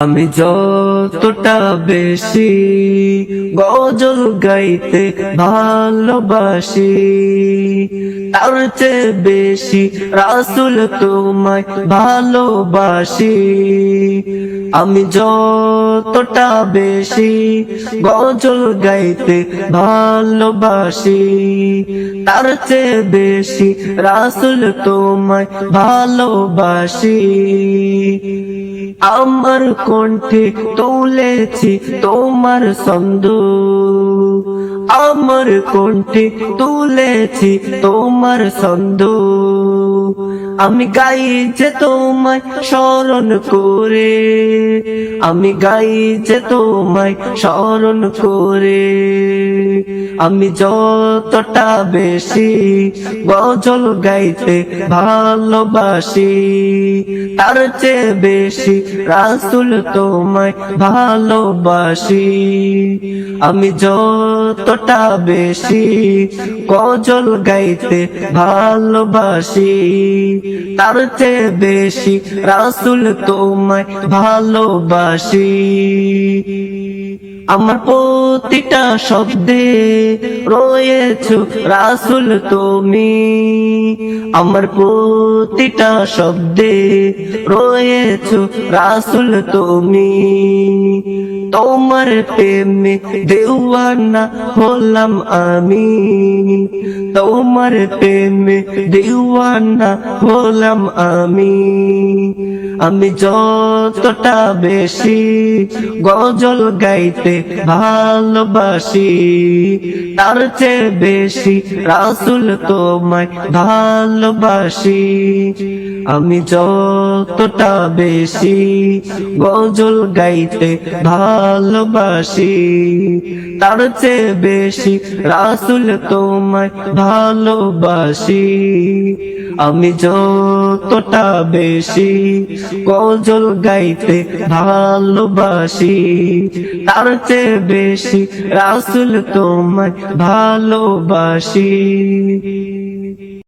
আমি যতটা বেশি গজল গাইতে ভালোবাসি, তার চেয়ে বেশি রাসুল তোমায় ভালোবাসি। আমি যতটা বেশি গজল গাইতে ভালোবাসি, তার চেয়ে বেশি রাসুল তোমায় ভালোবাসি। আমার কণ্ঠে তুলেছি তোমার ছন্দ। আমার কণ্ঠে তুলেছি তোমার ছন্দ। আমি গাই যে তোমায় স্মরণ করে। আমি গাই যে তোমায় স্মরণ করে। আমি যতটা বেশি গজল গাইতে ভালোবাসি, তার চেয়ে বেশি রাসুল তোমায় ভালোবাসি। আমি যতটা বেশি গজল গাইতে ভালোবাসি, তার চেয়ে বেশি রাসুল তোমায় ভালোবাসি। আমার প্রতিটা শব্দে রয়েছ, রাসুল তুমি। আমার প্রতিটা শব্দে রয়েছ, রাসুল তুমি। তোমার প্রেমে দেওয়ানা হলাম আমি। তোমার প্রেমে দেওয়ানা হলাম আমি। আমি যতটা বেশি গজল গাইতে ভালোবাসি, তার চেয়ে বেশি রাসুল তোমায় ভালোবাসি। আমি যতটা বেশি গজল গাইতে ভালোবাসি, তার চেয়ে বেশি রাসুল তোমায় ভালোবাসি। আমি যতটা বেশি? কজল গাইতে ভালোবাসি। তার চেয়ে বেশি রাসুল তোমায় ভালোবাসি।